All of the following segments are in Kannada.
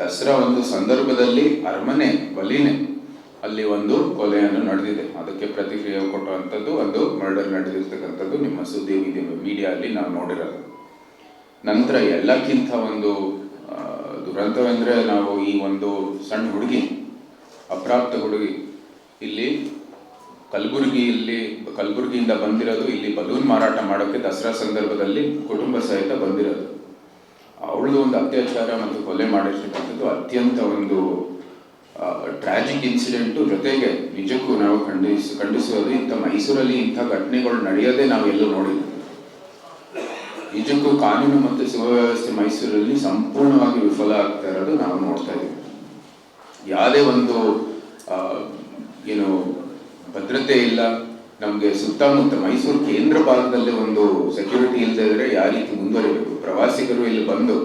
ದಸರಾ ಒಂದು ಸಂದರ್ಭದಲ್ಲಿ ಅರಮನೆ, ಬಲಿನೆ, ಅಲ್ಲಿ ಒಂದು ಕೊಲೆಯನ್ನು ನಡೆದಿದೆ. ಅದಕ್ಕೆ ಪ್ರತಿಕ್ರಿಯೆ ಕೊಟ್ಟುವಂಥದ್ದು ಒಂದು ಮರ್ಡರ್ ನಡೆದಿರ್ತಕ್ಕಂಥದ್ದು ನಿಮ್ಮ ಸುದ್ದಿ ಮೀಡಿಯಾ ಅಲ್ಲಿ ನಾವು ನೋಡಿರೋದು. ನಂತರ ಎಲ್ಲಕ್ಕಿಂತ ಒಂದು ದುರಂತವೆಂದ್ರೆ ನಾವು ಈ ಒಂದು ಸಣ್ಣ ಹುಡುಗಿ, ಅಪ್ರಾಪ್ತ ಹುಡುಗಿ, ಇಲ್ಲಿ ಕಲಬುರಗಿಯಲ್ಲಿ, ಕಲಬುರಗಿಯಿಂದ ಬಂದಿರೋದು, ಇಲ್ಲಿ ಬಲೂನ್ ಮಾರಾಟ ಮಾಡೋಕ್ಕೆ ದಸರಾ ಸಂದರ್ಭದಲ್ಲಿ ಕುಟುಂಬ ಸಹಿತ ಬಂದಿರೋದು. ಅವಳದು ಒಂದು ಅತ್ಯಾಚಾರ ಮತ್ತು ಕೊಲೆ ಮಾಡಿರ್ತಕ್ಕಂಥದ್ದು ಅತ್ಯಂತ ಒಂದು ಟ್ರಾಜಿಕ್ ಇನ್ಸಿಡೆಂಟು ಜೊತೆಗೆ ನಿಜಕ್ಕೂ ನಾವು ಖಂಡಿಸ್ ಖಂಡಿಸೋದು ಇಂಥ ಮೈಸೂರಲ್ಲಿ ಇಂಥ ಘಟನೆಗಳು ನಡೆಯೋದೇ ನಾವು ಎಲ್ಲೂ ನೋಡಿಲ್ಲ. ನಿಜಕ್ಕೂ ಕಾನೂನು ಮತ್ತು ಸುವ್ಯವಸ್ಥೆ ಮೈಸೂರಲ್ಲಿ ಸಂಪೂರ್ಣವಾಗಿ ವಿಫಲ ಆಗ್ತಾ ಇರೋದು ನಾವು ನೋಡ್ತಾ ಇದ್ದೀವಿ. ಯಾವುದೇ ಒಂದು ಏನು ಭದ್ರತೆ ಇಲ್ಲ. ನಮಗೆ ಸುತ್ತಮುತ್ತ ಮೈಸೂರು ಕೇಂದ್ರ ಭಾಗದಲ್ಲೇ ಒಂದು ಸೆಕ್ಯೂರಿಟಿ ಇಲ್ಲದೆ ಇದ್ದರೆ ಯಾವ ರೀತಿ ಮುಂದುವರಿಬೇಕು? ಪ್ರವಾಸಿಗರು ಇಲ್ಲಿ ಬಂದು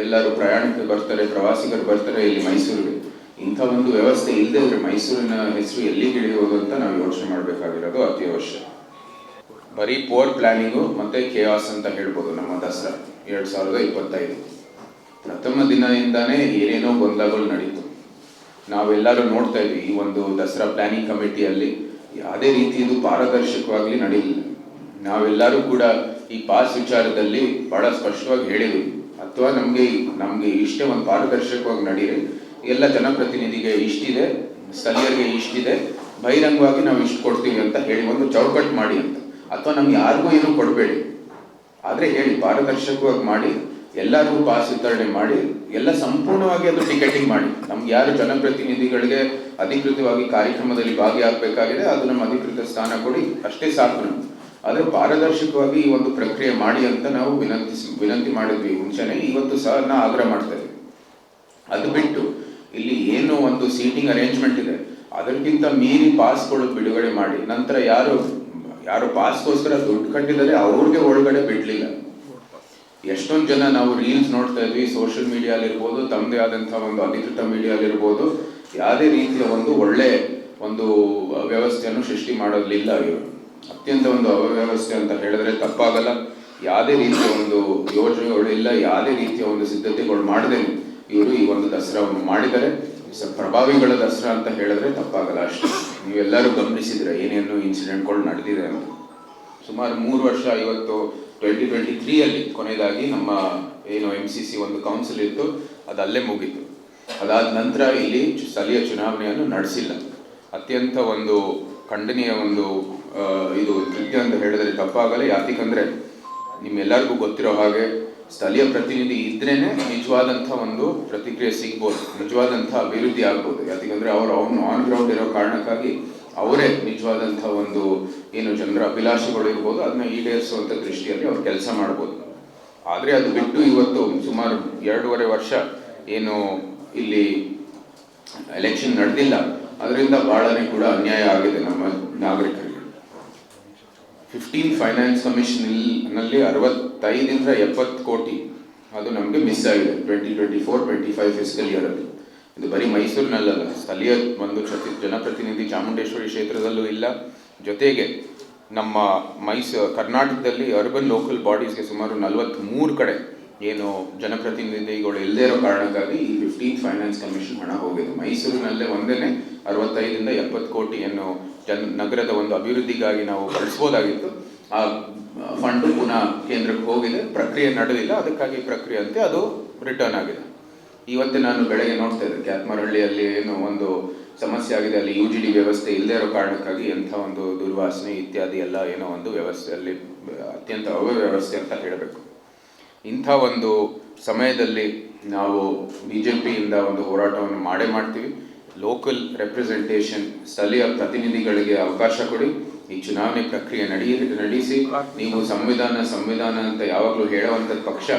ಎಲ್ಲರೂ ಪ್ರಯಾಣಿಕರು ಬರ್ತಾರೆ, ಪ್ರವಾಸಿಗರು ಬರ್ತಾರೆ ಇಲ್ಲಿ ಮೈಸೂರಿಗೆ. ಇಂಥ ಒಂದು ವ್ಯವಸ್ಥೆ ಇಲ್ಲದೆ ಇದ್ರೆ ಮೈಸೂರಿನ ಹೆಸರು ಎಲ್ಲಿಗೆ ಇಳಿಯೋದು ಅಂತ ನಾವು ಯೋಚನೆ ಮಾಡಬೇಕಾಗಿರೋದು ಅತಿ ಅವಶ್ಯ ಬರೀ ಪೋರ್ ಪ್ಲಾನಿಂಗು ಮತ್ತೆ ಕೇಆಸ್ ಅಂತ ಹೇಳ್ಬೋದು ನಮ್ಮ ದಸರಾ, ಎರಡ್ ಸಾವಿರದ ಇಪ್ಪತ್ತೈದು. ಪ್ರಥಮ ದಿನದಿಂದಾನೇ ಏನೇನೋ ಗೊಂದಲಗಳು ನಡೀತು. ನಾವೆಲ್ಲರೂ ನೋಡ್ತಾ ಇದ್ವಿ, ಈ ಒಂದು ದಸರಾ ಪ್ಲಾನಿಂಗ್ ಕಮಿಟಿಯಲ್ಲಿ ಯಾವುದೇ ರೀತಿಯದು ಪಾರದರ್ಶಕವಾಗಲಿ ನಡೀಲಿಲ್ಲ. ನಾವೆಲ್ಲರೂ ಕೂಡ ಈ ಪಾಸ್ ವಿಚಾರದಲ್ಲಿ ಬಹಳ ಸ್ಪಷ್ಟವಾಗಿ ಹೇಳಿದ್ವಿ ಅಥವಾ ನಮಗೆ ನಮಗೆ ಇಷ್ಟೇ ಒಂದು ಪಾರದರ್ಶಕವಾಗಿ ನಡೀರಿ ಎಲ್ಲ ಜನಪ್ರತಿನಿಧಿಗೆ ಇಷ್ಟಿದೆ, ಸ್ಥಳೀಯರಿಗೆ ಇಷ್ಟಿದೆ. ಬಹಿರಂಗವಾಗಿ ನಾವು ಇಷ್ಟು ಕೊಡ್ತೀವಿ ಅಂತ ಹೇಳಿ ಒಂದು ಚೌಕಟ್ಟು ಮಾಡಿ ಅಂತ. ಅಥವಾ ನಮ್ಗೆ ಯಾರಿಗೂ ಏನೂ ಕೊಡಬೇಡಿ. ಆದರೆ ಹೇಳಿ, ಪಾರದರ್ಶಕವಾಗಿ ಮಾಡಿ, ಎಲ್ಲರಿಗೂ ಪಾಸ್ ವಿತರಣೆ ಮಾಡಿ, ಎಲ್ಲ ಸಂಪೂರ್ಣವಾಗಿ ಅದು ಟಿಕೆಟಿಂಗ್ ಮಾಡಿ. ನಮ್ಗೆ ಯಾರು ಜನಪ್ರತಿನಿಧಿಗಳಿಗೆ ಅಧಿಕೃತವಾಗಿ ಕಾರ್ಯಕ್ರಮದಲ್ಲಿ ಭಾಗಿಯಾಗಬೇಕಾಗಿದೆ, ಅದು ನಮ್ಮ ಅಧಿಕೃತ ಸ್ಥಾನ ಕೊಡಿ, ಅಷ್ಟೇ ಸಾಕು ನಮ್ಗೆ. ಆದ್ರೆ ಪಾರದರ್ಶಕವಾಗಿ ಈ ಒಂದು ಪ್ರಕ್ರಿಯೆ ಮಾಡಿ ಅಂತ ನಾವು ವಿನಂತಿ ವಿನಂತಿ ಮಾಡಿದ್ವಿ ಮುಂಚೆನೆ, ಇವತ್ತು ಸಹ ನಾ ಆಗ್ರಹ ಮಾಡ್ತಾ ಅದು ಬಿಟ್ಟು ಇಲ್ಲಿ ಏನು ಒಂದು ಸೀಟಿಂಗ್ ಅರೇಂಜ್ಮೆಂಟ್ ಇದೆ, ಅದಕ್ಕಿಂತ ಮೀರಿ ಪಾಸ್ಗಳು ಬಿಡುಗಡೆ ಮಾಡಿ, ನಂತರ ಯಾರು ಯಾರು ಪಾಸ್ಗೋಸ್ಕರ ದುಡ್ಡು ಕಟ್ಟಿದರೆ ಅವ್ರಿಗೆ ಒಳಗಡೆ ಬಿಡ್ಲಿಲ್ಲ. ಎಷ್ಟೊಂದು ಜನ ನಾವು ರೀಲ್ಸ್ ನೋಡ್ತಾ ಇದ್ವಿ ಸೋಷಿಯಲ್ ಮೀಡಿಯಾಲಿರ್ಬೋದು ತಮ್ಮದೇ ಆದಂತಹ ಒಂದು ಅಧಿಕೃತ ಮೀಡಿಯಾಲಿರ್ಬೋದು ಯಾವುದೇ ರೀತಿಯ ಒಂದು ಒಳ್ಳೆ ಒಂದು ವ್ಯವಸ್ಥೆಯನ್ನು ಸೃಷ್ಟಿ ಮಾಡೋದಿಲ್ಲ ಇವರು. ಅತ್ಯಂತ ಒಂದು ಅವ್ಯವಸ್ಥೆ ಅಂತ ಹೇಳಿದ್ರೆ ತಪ್ಪಾಗಲ್ಲ. ಯಾವುದೇ ರೀತಿಯ ಒಂದು ಯೋಜನೆಗಳು ಇಲ್ಲ, ಯಾವುದೇ ರೀತಿಯ ಒಂದು ಸಿದ್ಧತೆಗಳು ಮಾಡದೆ ಇವರು ಈ ಒಂದು ದಸರಾವನ್ನು ಮಾಡಿದರೆ ಪ್ರಭಾವಿಗಳ ದಸರಾ ಅಂತ ಹೇಳಿದ್ರೆ ತಪ್ಪಾಗಲ್ಲ ಅಷ್ಟೇ. ನೀವೆಲ್ಲರೂ ಗಮನಿಸಿದ್ರೆ ಏನೇನು ಇನ್ಸಿಡೆಂಟ್ಗಳು ನಡೆದಿದೆ ಅಂತ. ಸುಮಾರು ಮೂರು ವರ್ಷ ಇವತ್ತು ಟ್ವೆಂಟಿ ಟ್ವೆಂಟಿ ತ್ರೀಯಲ್ಲಿ ಕೊನೆಯದಾಗಿ ನಮ್ಮ ಏನು ಎಂ ಸಿ ಸಿ ಒಂದು ಕೌನ್ಸಿಲ್ ಇತ್ತು, ಅದಲ್ಲೇ ಅಲ್ಲೇ ಮುಗೀತು. ಅದಾದ ನಂತರ ಇಲ್ಲಿ ಸ್ಥಳೀಯ ಚುನಾವಣೆಯನ್ನು ನಡೆಸಿಲ್ಲ. ಅತ್ಯಂತ ಒಂದು ಖಂಡನೀಯ ಒಂದು ಇದು ಕೃತ್ಯ ಅಂತ ಹೇಳಿದ್ರೆ ತಪ್ಪಾಗಲ್ಲ. ಯಾತಿಕಂದ್ರೆ ನಿಮ್ಮೆಲ್ಲರಿಗೂ ಗೊತ್ತಿರೋ ಹಾಗೆ ಸ್ಥಳೀಯ ಪ್ರತಿನಿಧಿ ಇದ್ರೇನೆ ನಿಜವಾದಂಥ ಒಂದು ಪ್ರತಿಕ್ರಿಯೆ ಸಿಗ್ಬೋದು, ನಿಜವಾದಂಥ ಅಭಿವೃದ್ಧಿ ಆಗ್ಬೋದು. ಯಾತಿಕಂದ್ರೆ ಅವರು ಅವನು ಆನ್ ಗ್ರೌಂಡ್ ಇರೋ ಕಾರಣಕ್ಕಾಗಿ ಅವರೇ ನಿಜವಾದಂಥ ಒಂದು ಏನು ಜನರ ಅಭಿಲಾಷೆಗಳು ಇರ್ಬೋದು, ಅದನ್ನ ಈಡೇರಿಸುವಂಥ ದೃಷ್ಟಿಯಲ್ಲಿ ಅವ್ರು ಕೆಲಸ ಮಾಡ್ಬೋದು. ಆದರೆ ಅದು ಬಿಟ್ಟು ಇವತ್ತು ಸುಮಾರು ಎರಡೂವರೆ ವರ್ಷ ಏನು ಇಲ್ಲಿ ಎಲೆಕ್ಷನ್ ನಡೆದಿಲ್ಲ. ಅದರಿಂದ ಬಹಳನೇ ಕೂಡ ಅನ್ಯಾಯ ಆಗಿದೆ ನಮ್ಮ ನಾಗರಿಕರಿಗೆ. ಫಿಫ್ಟೀನ್ ಫೈನಾನ್ಸ್ ಕಮಿಷನ್ನಲ್ಲಿ ಅರವತ್ತೈದರಿಂದ ಎಪ್ಪತ್ತು ಕೋಟಿ. ಅದು ನಮಗೆ ಮಿಸ್ ಆಗಿದೆ. Twenty twenty four twenty five physical ಇಯರಲ್ಲಿ ಇದು ಬರೀ ಮೈಸೂರಿನಲ್ಲಲ್ಲ. ಸ್ಥಳೀಯ ಒಂದು ಕ್ಷತಿ ಜನಪ್ರತಿನಿಧಿ ಚಾಮುಂಡೇಶ್ವರಿ ಕ್ಷೇತ್ರದಲ್ಲೂ ಇಲ್ಲ. ಜೊತೆಗೆ ನಮ್ಮ ಮೈಸೂರು ಕರ್ನಾಟಕದಲ್ಲಿ ಅರ್ಬನ್ ಲೋಕಲ್ ಬಾಡೀಸ್ಗೆ ಸುಮಾರು ನಲವತ್ತ್ಮೂರು ಕಡೆ ಏನು ಜನಪ್ರತಿನಿಧಿಗಳು ಇಲ್ಲದೇ ಇರೋ ಕಾರಣಕ್ಕಾಗಿ ಈ ಫಿಫ್ಟೀನ್ ಫೈನಾನ್ಸ್ ಕಮಿಷನ್ ಹಣ ಹೋಗಿದೆ. ಮೈಸೂರಿನಲ್ಲೇ ಒಂದೇ ಅರವತ್ತೈದರಿಂದ ಎಪ್ಪತ್ತು ಕೋಟಿಯನ್ನು ಜನ ನಗರದ ಒಂದು ಅಭಿವೃದ್ಧಿಗಾಗಿ ನಾವು ಬಳಸ್ಬೋದಾಗಿತ್ತು ಆ ಫಂಡ್ ಪುನಃ ಕೇಂದ್ರಕ್ಕೆ ಹೋಗಿದೆ. ಪ್ರಕ್ರಿಯೆ ನಡೆದಿಲ್ಲ. ಅದಕ್ಕಾಗಿ ಪ್ರಕ್ರಿಯೆ ಅಂತೆ ಅದು ರಿಟರ್ನ್ ಆಗಿದೆ. ಇವತ್ತೇ ನಾನು ಬೆಳಗ್ಗೆ ನೋಡ್ತಾ ಇದ್ದೆ. ಕ್ಯಾತ್ಮರಹಳ್ಳಿಯಲ್ಲಿ ಏನು ಒಂದು ಸಮಸ್ಯೆ ಆಗಿದೆ. ಅಲ್ಲಿ ಯು ಜಿ ಡಿ ವ್ಯವಸ್ಥೆ ಇಲ್ಲದೇ ಇರೋ ಕಾರಣಕ್ಕಾಗಿ ಎಂಥ ಒಂದು ದುರ್ವಾಸನೆ ಇತ್ಯಾದಿ ಎಲ್ಲ ಏನೋ ಒಂದು ವ್ಯವಸ್ಥೆಯಲ್ಲಿ, ಅತ್ಯಂತ ಅವ್ಯವಸ್ಥೆ ಅಂತ ಹೇಳಬೇಕು. ಇಂಥ ಒಂದು ಸಮಯದಲ್ಲಿ ನಾವು ಬಿ ಜೆ ಪಿಯಿಂದ ಒಂದು ಹೋರಾಟವನ್ನು ಮಾಡೇ ಮಾಡ್ತೀವಿ. ಲೋಕಲ್ ರೆಪ್ರೆಸೆಂಟೇಷನ್ ಸ್ಥಳೀಯ ಪ್ರತಿನಿಧಿಗಳಿಗೆ ಅವಕಾಶ ಕೊಡಿ. ಈ ಚುನಾವಣೆ ಪ್ರಕ್ರಿಯೆ ನಡೆಯ ನಡೆಸಿ. ನೀವು ಸಂವಿಧಾನ ಸಂವಿಧಾನ ಅಂತ ಯಾವಾಗಲೂ ಹೇಳುವಂಥ ಪಕ್ಷ,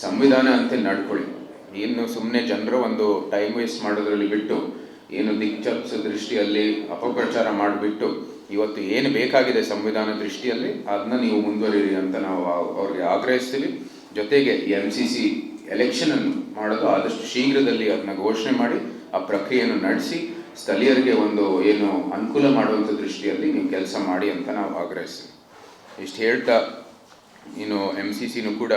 ಸಂವಿಧಾನ ಅಂತ ನಡ್ಕೊಳ್ಳಿ. ಏನು ಸುಮ್ಮನೆ ಜನರು ಒಂದು ಟೈಮ್ ವೇಸ್ಟ್ ಮಾಡೋದ್ರಲ್ಲಿ ಬಿಟ್ಟು, ಏನು ದಿಕ್ಚಪ್ಸ ದೃಷ್ಟಿಯಲ್ಲಿ ಅಪಪ್ರಚಾರ ಮಾಡಿಬಿಟ್ಟು, ಇವತ್ತು ಏನು ಬೇಕಾಗಿದೆ ಸಂವಿಧಾನ ದೃಷ್ಟಿಯಲ್ಲಿ ಅದನ್ನ ನೀವು ಮುಂದುವರಿಯಿರಿ ಅಂತ ನಾವು ಅವ್- ಅವ್ರಿಗೆ ಆಗ್ರಹಿಸ್ತೀವಿ. ಜೊತೆಗೆ ಎಂ ಸಿ ಸಿ ಎಲೆಕ್ಷನನ್ನು ಮಾಡೋದು ಆದಷ್ಟು ಶೀಘ್ರದಲ್ಲಿ ಅದನ್ನ ಘೋಷಣೆ ಮಾಡಿ ಆ ಪ್ರಕ್ರಿಯೆಯನ್ನು ನಡೆಸಿ ಸ್ಥಳೀಯರಿಗೆ ಒಂದು ಏನು ಅನುಕೂಲ ಮಾಡುವಂಥ ದೃಷ್ಟಿಯಲ್ಲಿ ನೀವು ಕೆಲಸ ಮಾಡಿ ಅಂತ ನಾವು ಆಗ್ರಹಿಸ್ತೀವಿ. ಇಷ್ಟು ಹೇಳ್ತಾ ಇನ್ನು ಎಂ ಸಿ ಸಿನೂ ಕೂಡ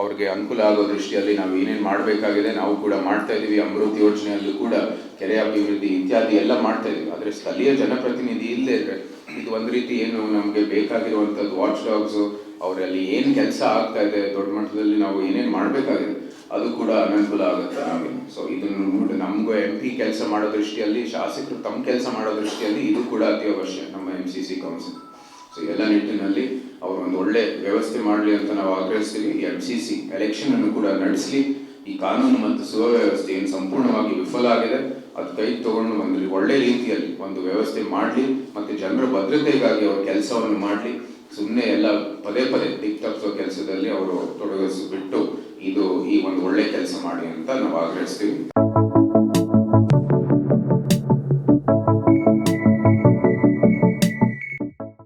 ಅವ್ರಿಗೆ ಅನುಕೂಲ ಆಗೋ ದೃಷ್ಟಿಯಲ್ಲಿ ನಾವು ಏನೇನು ಮಾಡಬೇಕಾಗಿದೆ ನಾವು ಕೂಡ ಮಾಡ್ತಾ ಇದ್ದೀವಿ. ಅಮೃತ್ ಯೋಜನೆಯಲ್ಲೂ ಕೂಡ ಕೆರೆ ಅಭಿವೃದ್ಧಿ ಇತ್ಯಾದಿ ಎಲ್ಲ ಮಾಡ್ತಾ ಇದ್ದೀವಿ. ಆದರೆ ಸ್ಥಳೀಯ ಜನಪ್ರತಿನಿಧಿ ಇಲ್ಲದೆ ಇದ್ರೆ ಇದು ಒಂದು ರೀತಿ ಏನು ನಮಗೆ ಬೇಕಾಗಿರುವಂಥದ್ದು ವಾಚ್ ಡಾಗ್ಸು ಅವರಲ್ಲಿ ಏನು ಕೆಲಸ ಆಗ್ತಾ ಇದೆ, ದೊಡ್ಡ ಮಟ್ಟದಲ್ಲಿ ನಾವು ಏನೇನು ಮಾಡಬೇಕಾಗಿದೆ ಅದು ಕೂಡ ಅನನುಕೂಲ ಆಗುತ್ತೆ ನಮಗೆ. ಸೊ ಇದನ್ನು ನೋಡಿ, ನಮಗೂ ಎಂ ಪಿ ಕೆಲಸ ಮಾಡೋ ದೃಷ್ಟಿಯಲ್ಲಿ, ಶಾಸಕರು ತಮ್ಮ ಕೆಲಸ ಮಾಡೋ ದೃಷ್ಟಿಯಲ್ಲಿ ಇದು ಕೂಡ ಅತಿ ಅವಶ್ಯ ನಮ್ಮ M C C council so ಎಲ್ಲ ನಿಟ್ಟಿನಲ್ಲಿ ಅವರು ಒಂದು ಒಳ್ಳೆ ವ್ಯವಸ್ಥೆ ಮಾಡಲಿ ಅಂತ ನಾವು ಆಗ್ರಹಿಸ್ತೀವಿ. ಎಂ ಸಿ ಸಿ ಎಲೆಕ್ಷನ್ ಅನ್ನು ಕೂಡ ನಡೆಸಲಿ. ಈ ಕಾನೂನು ಮತ್ತು ಸುವ್ಯವಸ್ಥೆ ಏನು ಸಂಪೂರ್ಣವಾಗಿ ವಿಫಲ ಆಗಿದೆ. ಅದು ಕೈ ತಗೊಂಡು ಒಂದು ಒಳ್ಳೆ ರೀತಿಯಲ್ಲಿ ಒಂದು ವ್ಯವಸ್ಥೆ ಮಾಡಲಿ ಮತ್ತು ಜನರ ಭದ್ರತೆಗಾಗಿ ಅವ್ರ ಕೆಲಸವನ್ನು ಮಾಡಲಿ. ಸುಮ್ಮನೆ ಎಲ್ಲ ಪದೇ ಪದೇ ದಿಕ್ ತಪ್ಪಿಸೋ ಕೆಲಸದಲ್ಲಿ ಅವರು ತೊಡಗಿಸಿ ಒಂದು ಒಳ್ಳೆ ಕೆಲಸ ಮಾಡಿ ಅಂತ ನಾವು ಆಗ್ರಹಿಸ್ತೀವಿ.